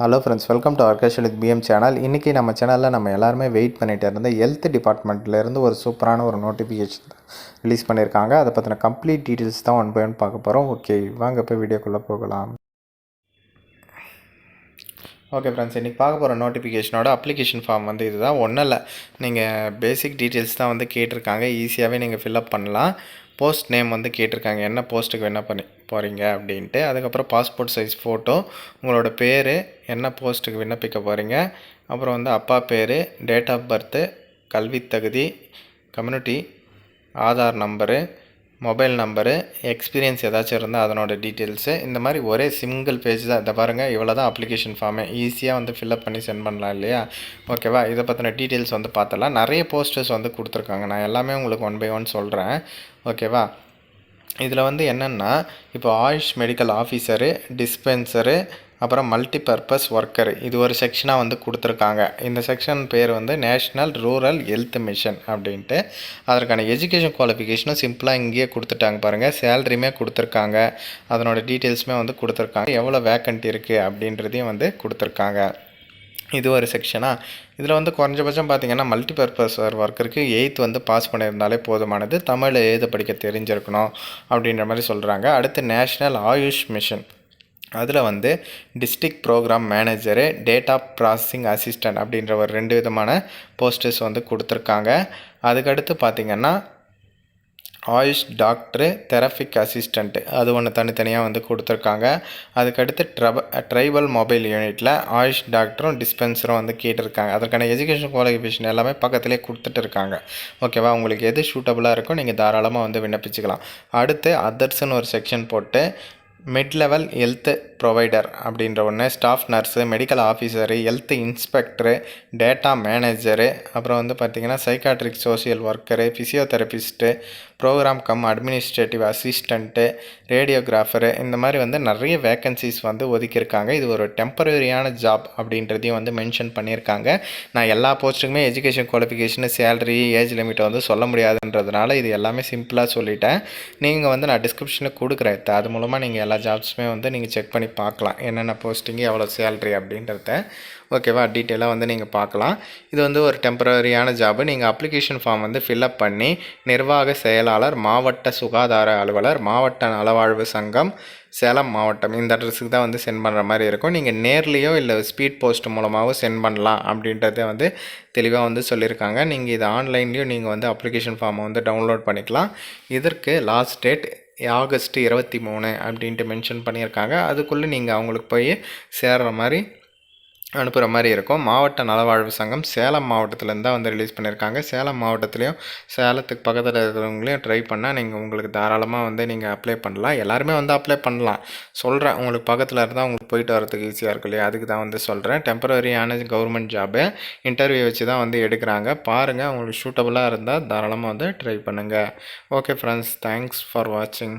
Hello friends welcome to ஆர்கேஷன் with PM channel இன்றைக்கி நம்ம சேனலில் நம்ம எல்லாருமே வெயிட் பண்ணிகிட்டே இருந்த ஹெல்த் டிபார்ட்மெண்ட்லேருந்து ஒரு சூப்பரான ஒரு நோட்டிஃபிகேஷன் ரிலீஸ் பண்ணியிருக்காங்க அதை பற்றின கம்ப்ளீட் டீட்டெயில்ஸ் தான் ஒன் பை ஒன் பார்க்க போகிறோம் ஓகே வாங்க போய் வீடியோக்குள்ளே போகலாம். ஓகே ஃப்ரெண்ட்ஸ் இன்றைக்கி பார்க்க போகிற நோட்டிஃபிகேஷனோட அப்ளிகேஷன் ஃபார்ம் வந்து இதுதான். ஒன்றும் இல்லை. நீங்கள் பேசிக் டீட்டெயில்ஸ் தான் வந்து கேட்டிருக்காங்க. ஈஸியாகவே நீங்கள் ஃபில்அப் பண்ணலாம். போஸ்ட் நேம் வந்து கேட்டிருக்காங்க. என்ன போஸ்ட்டுக்கு என்ன பண்ணி போகிறீங்க அப்படின்ட்டு. அதுக்கப்புறம் பாஸ்போர்ட் சைஸ் ஃபோட்டோ உங்களோட பேர் என்ன போஸ்ட்டுக்கு விண்ணப்பிக்க போகிறீங்க அப்புறம் வந்து அப்பா பேர் டேட் ஆஃப் பர்த்து கல்வித் தகுதி community Aadhaar number mobile number experience ஏதாச்சும் இருந்தால் அதனோட டீட்டெயில்ஸு இந்த மாதிரி ஒரே சிங்கிள் பேஜ் தான். இதை பாருங்கள் இவ்வளோ தான் அப்ளிகேஷன் ஃபார்மே ஈஸியாக வந்து ஃபில்அப் பண்ணி சென்ட் பண்ணலாம் இல்லையா? ஓகேவா இதை பற்றின டீட்டெயில்ஸ் வந்து பார்த்தலாம் நிறைய போஸ்டர்ஸ் வந்து கொடுத்துருக்காங்க. நான் எல்லாமே உங்களுக்கு ஒன் பை ஒன் சொல்கிறேன் ஓகேவா இதில் வந்து என்னென்னா இப்போ ஆயுஷ் மெடிக்கல் ஆஃபீஸரு டிஸ்பென்சரு அப்புறம் மல்டிபர்பஸ் ஒர்க்கர் இது ஒரு செக்ஷனாக வந்து கொடுத்துருக்காங்க. இந்த செக்ஷன் பேர் வந்து நேஷ்னல் ரூரல் ஹெல்த் மிஷன் அப்படின்ட்டு. அதற்கான எஜுகேஷன் குவாலிஃபிகேஷனும் சிம்பிளாக இங்கேயே கொடுத்துட்டாங்க பாருங்கள் சேலரியுமே கொடுத்துருக்காங்க. அதனோட டீட்டெயில்ஸுமே வந்து கொடுத்துருக்காங்க. எவ்வளோ வேக்கண்ட் இருக்குது அப்படின்றதையும் வந்து கொடுத்துருக்காங்க. இது ஒரு செக்ஷனாக இதில் வந்து குறைஞ்சபட்சம் பார்த்திங்கன்னா மல்டிபர்பஸ் ஒர்க்கருக்கு எயித் வந்து பாஸ் பண்ணியிருந்தாலே போதுமானது. தமிழில் எழுத படிக்க தெரிஞ்சிருக்கணும் அப்படின்ற மாதிரி சொல்கிறாங்க அடுத்து நேஷ்னல் ஆயுஷ் மிஷன் அதில் வந்து district program manager data processing assistant அப்படின்ற ஒரு ரெண்டு விதமான போஸ்டர்ஸ் வந்து கொடுத்துருக்காங்க. அதுக்கடுத்து பார்த்திங்கன்னா ஆயுஷ் டாக்டரு தெரபிக் அசிஸ்டண்ட்டு அது ஒன்று தனித்தனியாக வந்து கொடுத்துருக்காங்க. அதுக்கடுத்து ட்ரப ட்ரைபல் மொபைல் யூனிட்டில் ஆயுஷ் டாக்டரும் டிஸ்பென்சரும் வந்து கேட்டிருக்காங்க. அதற்கான எஜுகேஷன் குவாலிஃபிகேஷன் எல்லாமே பக்கத்துலேயே கொடுத்துட்டு இருக்காங்க ஓகேவா? உங்களுக்கு எது சூட்டபுளாக இருக்கோ நீங்கள் தாராளமாக வந்து விண்ணப்பிச்சுக்கலாம். அடுத்து அதர்ஸ்னு ஒரு செக்ஷன் போட்டு மிட் லெவல் ஹெல்த்து ப்ரொவைடர் அப்படின்ற ஒன்று staff nurse medical officer health inspector data manager அப்புறம் வந்து பார்த்திங்கன்னா psychiatric social worker physiotherapist program cum administrative assistant radiographer இந்த மாதிரி வந்து நிறைய வேக்கன்சிஸ் வந்து ஒதுக்கியிருக்காங்க. இது ஒரு டெம்பரரியான ஜாப் அப்படின்றதையும் வந்து மென்ஷன் பண்ணியிருக்காங்க. நான் எல்லா போஸ்ட்டுக்குமே எஜுகேஷன் குவாலிஃபிகேஷனு சேலரி ஏஜ் லிமிட்டை வந்து சொல்ல முடியாதுன்றதுனால இது எல்லாமே சிம்பிளாக சொல்லிட்டேன். நீங்கள் வந்து நான் டிஸ்கிரிப்ஷனில் கொடுக்குறேன். அது மூலமாக நீங்கள் எல்லா ஜாப்ஸுமே வந்து நீங்கள் செக் பண்ணி பார்க்கலாம். என்னென்ன போஸ்டிங்கு எவ்வளோ சேல்ரி அப்படின்றத. ஓகேவா டீட்டெயிலாக வந்து நீங்கள் பார்க்கலாம். இது வந்து ஒரு டெம்பரரியான ஜாபு நீங்கள் அப்ளிகேஷன் ஃபார்ம் வந்து ஃபில்அப் பண்ணி நிர்வாக செயலாளர் மாவட்ட சுகாதார அலுவலர் மாவட்ட நலவாழ்வு சங்கம் சேலம் மாவட்டம். இந்த அட்ரஸுக்கு தான் வந்து சென்ட் பண்ணுற மாதிரி இருக்கும். நீங்கள் நேர்லேயோ இல்லை ஸ்பீட் போஸ்ட் மூலமாகவும் சென்ட் பண்ணலாம் அப்படின்றத வந்து தெளிவாக வந்து சொல்லியிருக்காங்க. நீங்கள் இது ஆன்லைன்லேயும் நீங்கள் வந்து அப்ளிகேஷன் ஃபார்மை வந்து டவுன்லோட் பண்ணிக்கலாம். இதற்கு லாஸ்ட் டேட் ஆகஸ்ட் இருபத்தி மூணு அப்படின்ட்டு மென்ஷன் பண்ணியிருக்காங்க. அதுக்குள்ளே நீங்கள் அவங்களுக்கு போய் சேர்கிற மாதிரி அனுப்புகிற மாதிரி இருக்கும். மாவட்ட நலவாழ்வு சங்கம் சேலம் மாவட்டத்துலேருந்து தான் வந்து ரிலீஸ் பண்ணியிருக்காங்க சேலம் மாவட்டத்துலேயும் சேலத்துக்கு பக்கத்தில் இருக்கிறவங்களையும் ட்ரை பண்ணால் நீங்கள் உங்களுக்கு தாராளமாக வந்து நீங்கள் அப்ளை பண்ணலாம். எல்லாருமே வந்து அப்ளை பண்ணலாம். சொல்கிறேன் உங்களுக்கு பக்கத்தில் இருந்தால் உங்களுக்கு போயிட்டு வரதுக்கு ஈஸியாக இருக்கும் இல்லையா? அதுக்கு தான் வந்து சொல்கிறேன் டெம்பரரியான கவர்மெண்ட் ஜாபு இன்டர்வியூ வச்சு தான் வந்து எடுக்கிறாங்க. பாருங்கள் உங்களுக்கு சூட்டபுளாக இருந்தால் தாராளமாக வந்து ட்ரை பண்ணுங்கள் ஓகே ஃப்ரெண்ட்ஸ் தேங்க்ஸ் ஃபார் வாட்சிங்